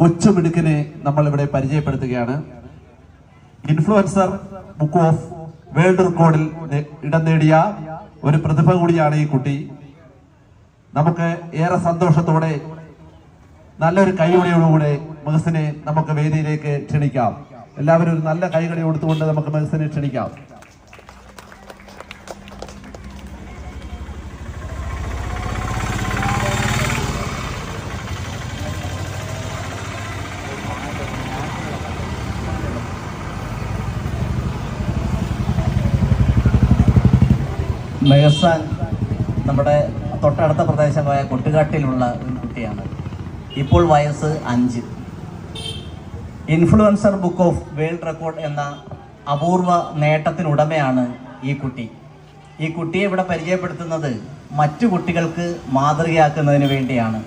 കൊച്ചുമിടുക്കിനെ നമ്മൾ ഇവിടെ പരിചയപ്പെടുത്തുകയാണ്. ഇൻഫ്ലുവൻസർ ബുക്ക് ഓഫ് വേൾഡ് റെക്കോർഡിൽ ഇടം നേടിയ ഒരു പ്രതിഭ കൂടിയാണ് ഈ കുട്ടി. നമുക്ക് ഏറെ സന്തോഷത്തോടെ നല്ലൊരു കൈകൊടിയോടുകൂടെ മെഹസിനെ നമുക്ക് വേദിയിലേക്ക് ക്ഷണിക്കാം. എല്ലാവരും ഒരു നല്ല കൈകളി കൊടുത്തുകൊണ്ട് നമുക്ക് മെഹസിനെ ക്ഷണിക്കാം. മെഹസാൻ നമ്മുടെ തൊട്ടടുത്ത പ്രദേശമായ കൊട്ടുകാട്ടിലുള്ള ഒരു കുട്ടിയാണ്. ഇപ്പോൾ വയസ്സ് അഞ്ച്. Influencer book of world record എന്ന അപൂർവ നേട്ടത്തിനുടമയാണ് ഈ കുട്ടി. ഈ കുട്ടിയെ ഇവിടെ പരിചയപ്പെടുത്തുന്നത് മറ്റു കുട്ടികൾക്ക് മാതൃകയാക്കുന്നതിന് വേണ്ടിയാണ്.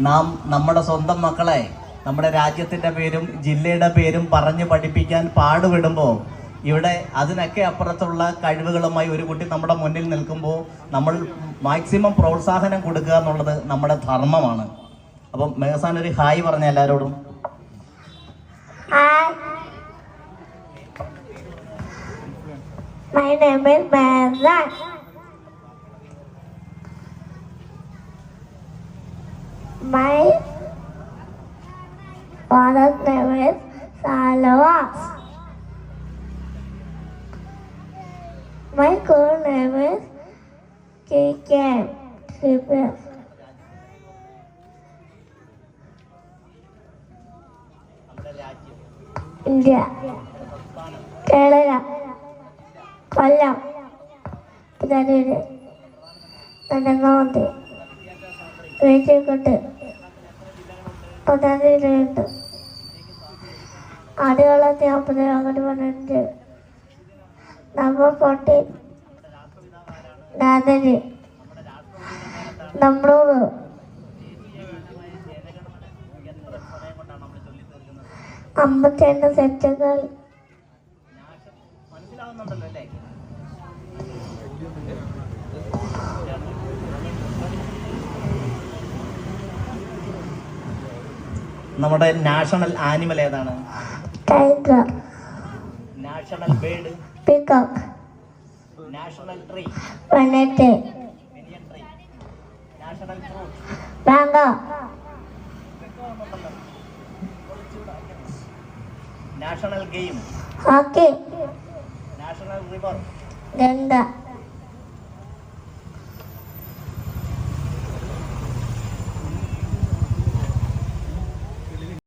നാം നമ്മുടെ സ്വന്തം മക്കളെ നമ്മുടെ രാജ്യത്തിന്റെ പേരും ജില്ലയുടെ പേരും പറഞ്ഞ് പഠിപ്പിക്കാൻ പാടുപെടുമ്പോൾ ഇവിടെ അതിനൊക്കെ അപ്പുറത്തുള്ള കഴിവുകളുമായി ഒരു കുട്ടി നമ്മുടെ മുന്നിൽ നിൽക്കുമ്പോൾ നമ്മൾ മാക്സിമം പ്രോത്സാഹനം കൊടുക്കുക എന്നുള്ളത് നമ്മുടെ ധർമ്മമാണ് അപ്പം മെഹസാൻ ഒരു ഹായ് പറഞ്ഞ എല്ലാവരോടും. My father's name is. My school name is Kikem. Kikem. India. Kerala. Kollam. നെടുങ്ങോന്തി വേച്ചിക്കോട്ട് പതിനഞ്ച് ആയിരത്തി തൊള്ളായിരത്തി അമ്പത് അങ്ങോട്ട് പതിനഞ്ച് നമ്പർ ഫോർട്ടി നാദര് നമ്മളൂറ് അമ്പത്തിരണ്ട് സെറ്റുകൾ. നമ്മുടെ നാഷണൽ ആനിമൽ ഏതാണ്? Tiger. National bird. Peacock national tree വനറ്റ് minion tree national fruit mango national game hockey national river Ganga